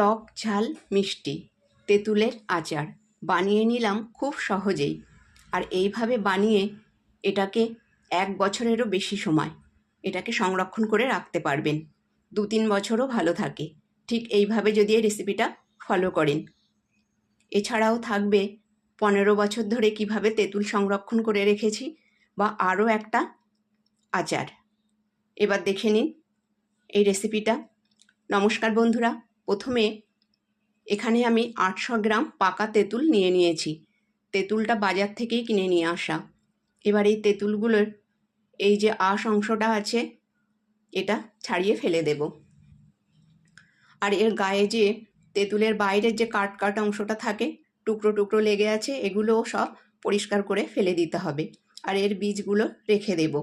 টক ঝাল মিষ্টি, তেঁতুলের আচার। বানিয়ে নিলাম খুব সহজেই। আর এইভাবে বানিয়ে এটাকে এক বছরেরও বেশি সময় এটাকে সংরক্ষণ করে রাখতে পারবেন। দু তিন বছরও ভালো থাকে। ঠিক এইভাবে যদি এই রেসিপিটা ফলো করেন। এছাড়াও থাকবে পনেরো বছর ধরে কীভাবে তেঁতুল সংরক্ষণ করে রেখেছি বা আরও একটা আচার। এবার দেখে নিন এই রেসিপিটা নমস্কার বন্ধুরা। প্রথমে এখানে আমি আটশো গ্রাম পাকা তেঁতুল নিয়ে নিয়েছি। তেঁতুলটা বাজার থেকেই কিনে নিয়ে আসা। এবার এই তেঁতুলগুলোর এই যে আঁশ অংশটা আছে, এটা ছাড়িয়ে ফেলে দেব। আর এর গায়ে যে তেঁতুলের বাইরের যে কাট কাট অংশটা থাকে টুকরো টুকরো লেগে আছে, এগুলোও সব পরিষ্কার করে ফেলে দিতে হবে। আর এর বীজগুলো রেখে দেব।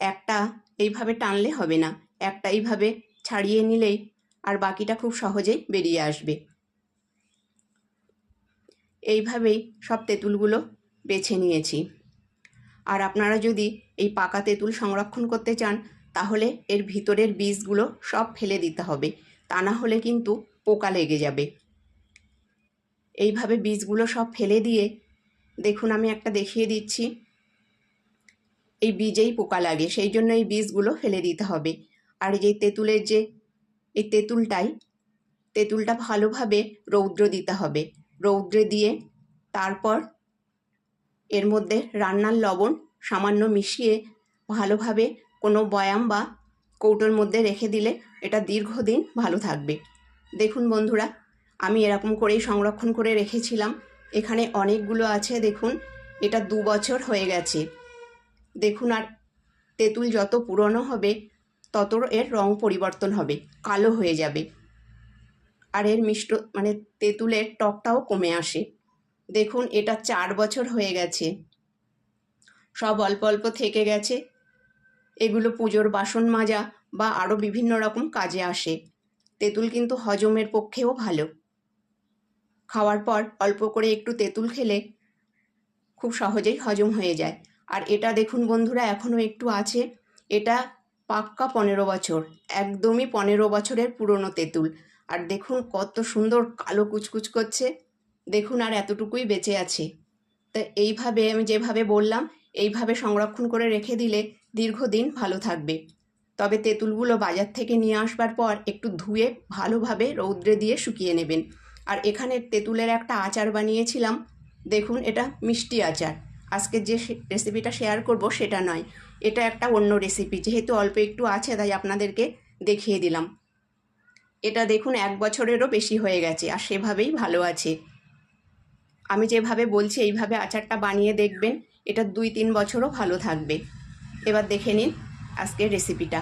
একটা এইভাবে টানলে হবে না। একটা এইভাবে ছাড়িয়ে নিলেই আর বাকিটা খুব সহজেই বেরিয়ে আসবে। এইভাবেই সব তেঁতুলগুলো বেছে নিয়েছি। আর আপনারা যদি এই পাকা তেঁতুল সংরক্ষণ করতে চান, তাহলে এর ভিতরের বীজগুলো সব ফেলে দিতে হবে। তা না হলে কিন্তু পোকা লেগে যাবে। এইভাবে বীজগুলো সব ফেলে দিয়ে দেখুন আমি একটা দেখিয়ে দিচ্ছি। এই বীজেই পোকা লাগে, সেই জন্য এই বীজগুলো ফেলে দিতে হবে। আর যে তেঁতুলের যে, এই তেঁতুলটাই, তেঁতুলটা ভালোভাবে রৌদ্র দিতে হবে। রৌদ্রে দিয়ে তারপর এর মধ্যে রান্নার লবণ সামান্য মিশিয়ে ভালোভাবে কোনো বয়াম বা কৌটোর মধ্যে রেখে দিলে এটা দীর্ঘদিন ভালো থাকবে। দেখুন বন্ধুরা, আমি এরকম করেই সংরক্ষণ করে রেখেছিলাম। এখানে অনেকগুলো আছে, দেখুন, এটা দু বছর হয়ে গেছে। দেখুন আর তেঁতুল যত পুরনো হবে তত এর রং পরিবর্তন হবে, কালো হয়ে যাবে। আর এর মিষ্ট মানে তেঁতুলের টকটাও কমে আসে। দেখুন, এটা চার বছর হয়ে গেছে। সব অল্প অল্প থেকে গেছে। এগুলো পুজোর বাসন মাজা বা আরও বিভিন্ন রকম কাজে আসে। তেঁতুল কিন্তু হজমের পক্ষেও ভালো। খাওয়ার পর অল্প করে একটু তেঁতুল খেলে খুব সহজেই হজম হয়ে যায়। আর এটা দেখুন বন্ধুরা এখনও একটু আছে। এটা পাক্কা পনেরো বছর, একদমই পনেরো বছরের পুরনো তেঁতুল। আর দেখুন কত সুন্দর কালো কুচকুচ করছে। দেখুন আর এতটুকুই বেঁচে আছে। তা এইভাবে আমি যেভাবে বললাম, এইভাবে সংরক্ষণ করে রেখে দিলে দীর্ঘদিন ভালো থাকবে। তবে তেঁতুলগুলো বাজার থেকে নিয়ে আসবার পর একটু ধুয়ে ভালোভাবে রৌদ্রে দিয়ে শুকিয়ে নেবেন। আর এখানে তেঁতুলের একটা আচার বানিয়েছিলাম। দেখুন এটা মিষ্টি আচার। আজকে যে রেসিপিটা শেয়ার করব সেটা নয়। এটা একটা অন্য রেসিপি যেহেতু অল্প একটু আছে তাই আপনাদেরকে দেখিয়ে দিলাম। এটা দেখুন এক বছরেরও বেশি হয়ে গেছে আর সেভাবেই ভালো আছে। আমি যেভাবে বলছি এইভাবে আচারটা বানিয়ে দেখবেন, এটা দুই তিন বছরও ভালো থাকবে। এবার দেখে নিন আজকের রেসিপিটা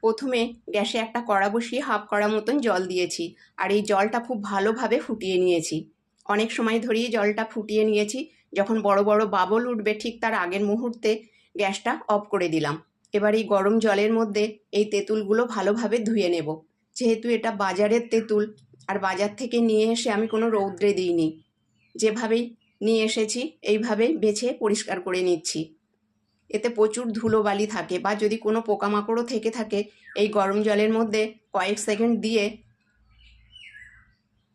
প্রথমে গ্যাসে একটা কড়া বসিয়ে হাফ কড়া মতন জল দিয়েছি, আর এই জলটা খুব ভালোভাবে ফুটিয়ে নিয়েছি। অনেক সময় ধরেই জলটা ফুটিয়ে নিয়েছি, যখন বড় বড় বাবল উঠবে ঠিক তার আগের মুহূর্তে গ্যাসটা অফ করে দিলাম। এবার এই গরম জলের মধ্যে এই তেঁতুলগুলো ভালোভাবে ধুয়ে নেব। যেহেতু এটা বাজারের তেঁতুল, আর বাজার থেকে নিয়ে এসে আমি কোনো রৌদ্রে দিইনি। যেভাবেই নিয়ে এসেছি এইভাবেই বেছে পরিষ্কার করে নিচ্ছি। এতে প্রচুর ধুলোবালি থাকে বা যদি কোনো পোকামাকড়ও থেকে থাকে, এই গরম জলের মধ্যে কয়েক সেকেন্ড দিয়ে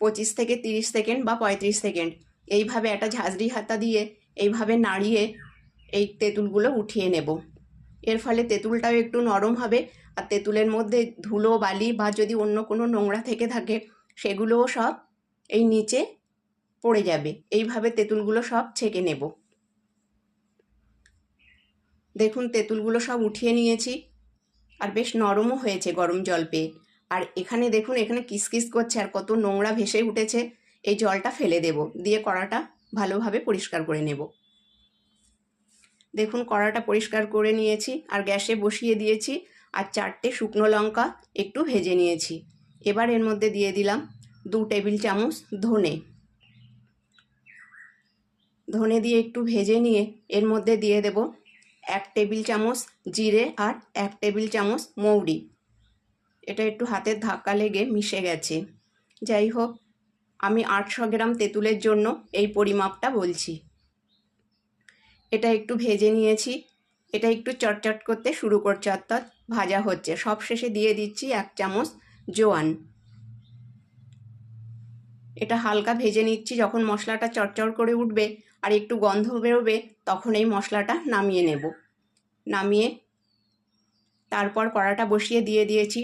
পঁচিশ থেকে তিরিশ সেকেন্ড বা পঁয়ত্রিশ সেকেন্ড, এইভাবে একটা ঝাঁঝরি হাতা দিয়ে এইভাবে নাড়িয়ে এই তেঁতুলগুলো উঠিয়ে নেব। এর ফলে তেঁতুলটাও একটু নরম হবে আর তেঁতুলের মধ্যে ধুলো বালি বা যদি অন্য কোনো নোংরা থেকে থাকে, সেগুলোও সব এই নিচে পড়ে যাবে। এইভাবে তেঁতুলগুলো সব ছেঁকে নেব। দেখুন তেঁতুলগুলো সব উঠিয়ে নিয়েছি। আর বেশ নরমও হয়েছে গরম জল পেয়ে। আর এখানে দেখুন, এখানে কিসকিস করছে আর কত নোংরা ভেসে উঠেছে। এই জলটা ফেলে দেব। দিয়ে কড়াটা ভালোভাবে পরিষ্কার করে নেব। দেখুন, কড়াটা পরিষ্কার করে নিয়েছি আর গ্যাসে বসিয়ে দিয়েছি। আর চারটে শুকনো লঙ্কা একটু ভেজে নিয়েছি। এবার এর মধ্যে দিয়ে দিলাম দু টেবিল চামচ ধনে। ধনে দিয়ে একটু ভেজে নিয়ে এর মধ্যে দিয়ে দেব এক টেবিল চামচ জিরে আর এক টেবিল চামচ মৌরি। এটা একটু হাতের ধাক্কা লেগে মিশে গেছে। যাই হোক, আমি আটশো গ্রাম তেঁতুলের জন্য এই পরিমাপটা বলছি। এটা একটু ভেজে নিয়েছি। এটা একটু চটচট করতে শুরু করছে, অর্থাৎ ভাজা হচ্ছে। সব শেষে দিয়ে দিচ্ছি এক চামচ জোয়ান। এটা হালকা ভেজে নিচ্ছি, যখন মশলাটা চটচট করে উঠবে আর একটু গন্ধ বেরোবে, তখন এই মশলাটা নামিয়ে নেব। নামিয়ে তারপর কড়াটা বসিয়ে দিয়ে দিয়েছি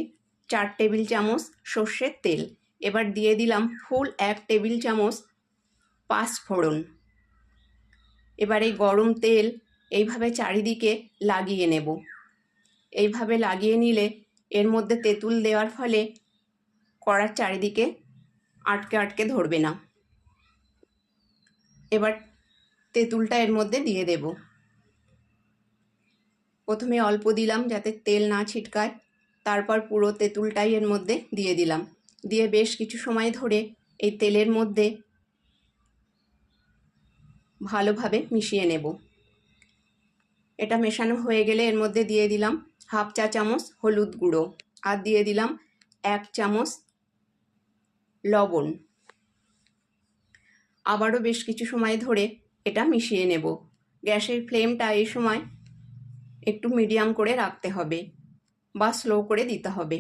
চার টেবিল চামচ সর্ষের তেল। এবার দিয়ে দিলাম ফুল এক টেবিল চামচ পাঁচ ফোড়ন। এবার এই গরম তেল এইভাবে চারিদিকে লাগিয়ে নেব। এইভাবে লাগিয়ে নিলে এর মধ্যে তেঁতুল দেওয়ার ফলে কড়ার চারিদিকে আটকে আটকে ধরবে না। এবার তেঁতুলটা এর মধ্যে দিয়ে দেব। প্রথমে অল্প দিলাম যাতে তেল না ছিটকায়, তারপর পুরো তেঁতুলটাই এর মধ্যে দিয়ে দিলাম। দিয়ে বেশ কিছু সময় ধরে এই তেলের মধ্যে ভালোভাবে মিশিয়ে নেব। এটা মেশানো হয়ে গেলে এর মধ্যে দিয়ে দিলাম হাফ চা চামচ হলুদ গুঁড়ো আর দিয়ে দিলাম এক চামচ লবণ। আবারও বেশ কিছু সময় ধরে এটা মিশিয়ে নেব। গ্যাসের ফ্লেমটা এই সময় একটু মিডিয়াম করে রাখতে হবে বা স্লো করে দিতে হবে।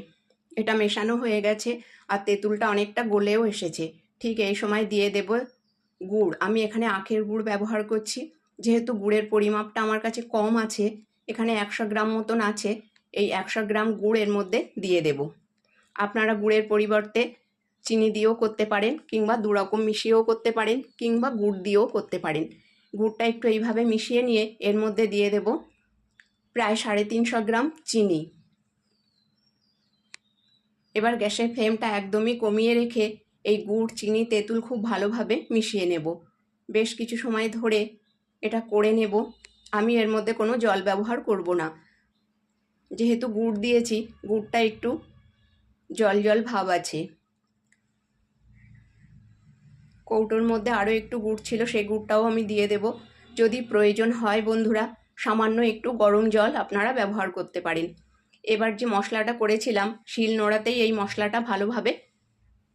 এটা মেশানো হয়ে গেছে আর তেঁতুলটা অনেকটা গলেও এসেছে। ঠিক এই সময় দিয়ে দেব গুড়। আমি এখানে আখের গুড় ব্যবহার করছি। যেহেতু গুড়ের পরিমাপটা আমার কাছে কম আছে, এখানে একশো গ্রাম মতন আছে, এই একশো গ্রাম গুড় এর মধ্যে দিয়ে দেব। আপনারা গুড়ের পরিবর্তে চিনি দিয়েও করতে পারেন কিংবা দুরকম মিশিয়েও করতে পারেন কিংবা গুড় দিয়েও করতে পারেন। গুড়টা একটু এইভাবে মিশিয়ে নিয়ে এর মধ্যে দিয়ে দেব প্রায় সাড়ে তিনশো গ্রাম চিনি। এবার গ্যাসের ফ্লেমটা একদমই কমিয়ে রেখে এই গুড়, চিনি, তেঁতুল খুব ভালোভাবে মিশিয়ে নেব। বেশ কিছু সময় ধরে এটা করে নেব। আমি এর মধ্যে কোনো জল ব্যবহার করব না। যেহেতু গুড় দিয়েছি, গুড়টা একটু জল জল ভাব আছে। কৌটোর মধ্যে আরও একটু গুড় ছিল সেই গুড়টাও আমি দিয়ে দেব। যদি প্রয়োজন হয় বন্ধুরা, সামান্য একটু গরম জল আপনারা ব্যবহার করতে পারেন। এবার যে মশলাটা করেছিলাম, শিল নোড়াতেই এই মশলাটা ভালোভাবে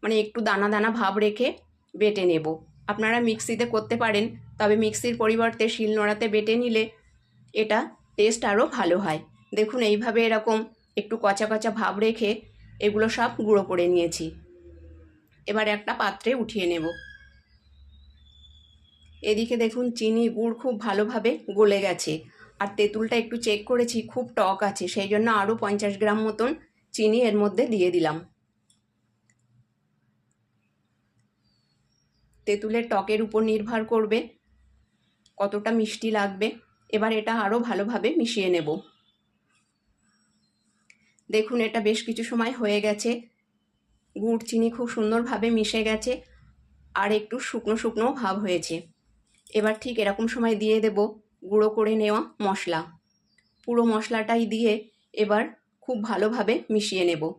মানে একটু দানা দানা ভাব রেখে বেটে নেব। আপনারা মিক্সিতে করতে পারেন, তবে মিক্সির পরিবর্তে শিল নোড়াতে বেটে নিলে এটা টেস্ট আরও ভালো হয়। দেখুন, এইভাবে এরকম একটু কচা কচা ভাব রেখে এগুলো সব গুঁড়ো করে নিয়েছি। এবার একটা পাত্রে উঠিয়ে নেব। এদিকে দেখুন, চিনি, গুড় খুব ভালোভাবে গলে গেছে। আর তেঁতুলটা একটু চেক করেছি, খুব টক আছে, সেই জন্য আরও পঞ্চাশ গ্রাম মতন চিনি এর মধ্যে দিয়ে দিলাম। তেঁতুলের টকের উপর নির্ভর করবে, কতটা মিষ্টি লাগবে। এবার এটা আরও ভালোভাবে মিশিয়ে নেব। দেখুন, এটা বেশ কিছু সময় হয়ে গেছে। গুড়, চিনি খুব সুন্দরভাবে মিশে গেছে। আর একটু শুকনো শুকনো ভাব হয়েছে। এবার ঠিক এরকম সময় দিয়ে দেব গুঁড়ো করে নেওয়া মশলা। পুরো মশলাটাই দিয়ে এবার খুব ভালোভাবে মিশিয়ে নেব।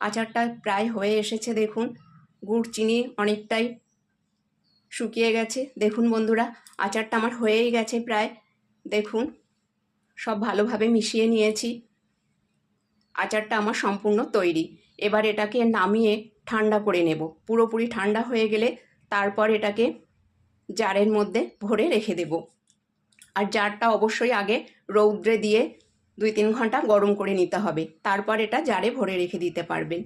আচারটা প্রায় হয়ে এসেছে দেখুন। গুড় চিনি অনেকটাই শুকিয়ে গেছে। দেখুন বন্ধুরা, আচারটা আমার হয়েই গেছে প্রায়। দেখুন, সব ভালোভাবে মিশিয়ে নিয়েছি। আচারটা আমার সম্পূর্ণ তৈরি। এবার এটাকে নামিয়ে ঠান্ডা করে নেব। পুরোপুরি ঠান্ডা হয়ে গেলে তারপর এটাকে জারের মধ্যে ভরে রেখে দেব। আর জারটা অবশ্যই আগে রৌদ্রে দিয়ে দুই তিন ঘণ্টা গরম করে নিতে হবে। তারপর এটা জারে ভরে রেখে দিতে পারবেন।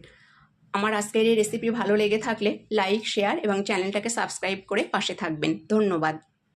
আমার আজকের এই রেসিপি ভালো লেগে থাকলে লাইক শেয়ার এবং চ্যানেলটাকে সাবস্ক্রাইব করে পাশে থাকবেন। ধন্যবাদ।